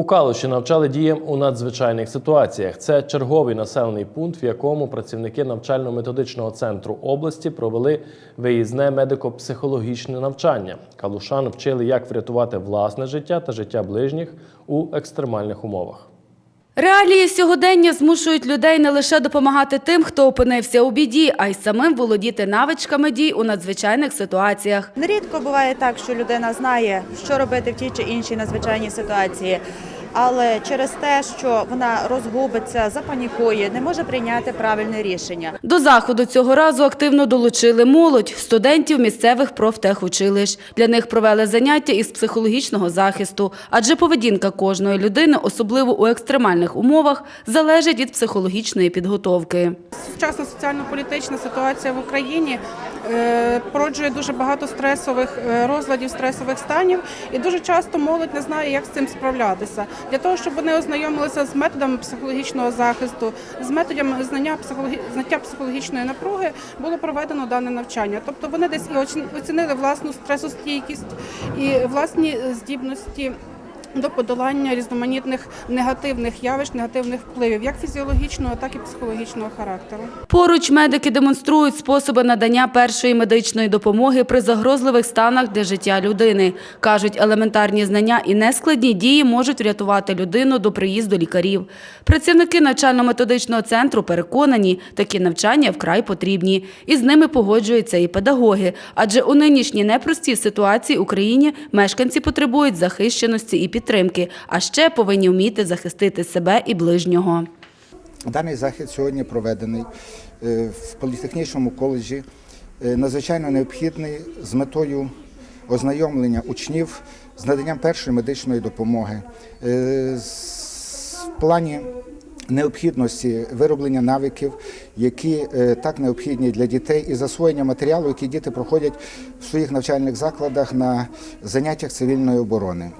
У Калуші навчали діям у надзвичайних ситуаціях. Це черговий населений пункт, в якому працівники навчально-методичного центру області провели виїзне медико-психологічне навчання. Калушан вчили, як врятувати власне життя та життя ближніх у екстремальних умовах. Реалії сьогодення змушують людей не лише допомагати тим, хто опинився у біді, а й самим володіти навичками дій у надзвичайних ситуаціях. Нерідко буває так, що людина знає, що робити в тій чи іншій надзвичайній ситуації, але через те, що вона розгубиться, запанікує, не може прийняти правильне рішення. До заходу цього разу активно долучили молодь, студентів місцевих профтехучилищ. Для них провели заняття із психологічного захисту, адже поведінка кожної людини, особливо у екстремальних умовах, залежить від психологічної підготовки. Сучасна соціально-політична ситуація в Україні породжує дуже багато стресових е, розладів, стресових станів, і дуже часто молодь не знає, як з цим справлятися. Для того, щоб вони ознайомилися з методами психологічного захисту, з методами знання знаття психологічної напруги, було проведено дане навчання. Тобто вони десь і оці- оцінили власну стресостійкість і власні здібності. До подолання різноманітних негативних явищ, негативних впливів, як фізіологічного, так і психологічного характеру. Поруч медики демонструють способи надання першої медичної допомоги при загрозливих станах для життя людини. Кажуть, елементарні знання і нескладні дії можуть врятувати людину до приїзду лікарів. Працівники навчально-методичного центру переконані, такі навчання вкрай потрібні. І з ними погоджуються і педагоги. Адже у нинішній непростій ситуації в Україні мешканці потребують захищеності і підтримки, а ще повинні вміти захистити себе і ближнього. Даний захід сьогодні проведений е, в політехнічному коледжі, е, надзвичайно необхідний з метою ознайомлення учнів з наданням першої медичної допомоги, е, в плані необхідності вироблення навиків, які так необхідні для дітей, і засвоєння матеріалу, які діти проходять в своїх навчальних закладах на заняттях цивільної оборони.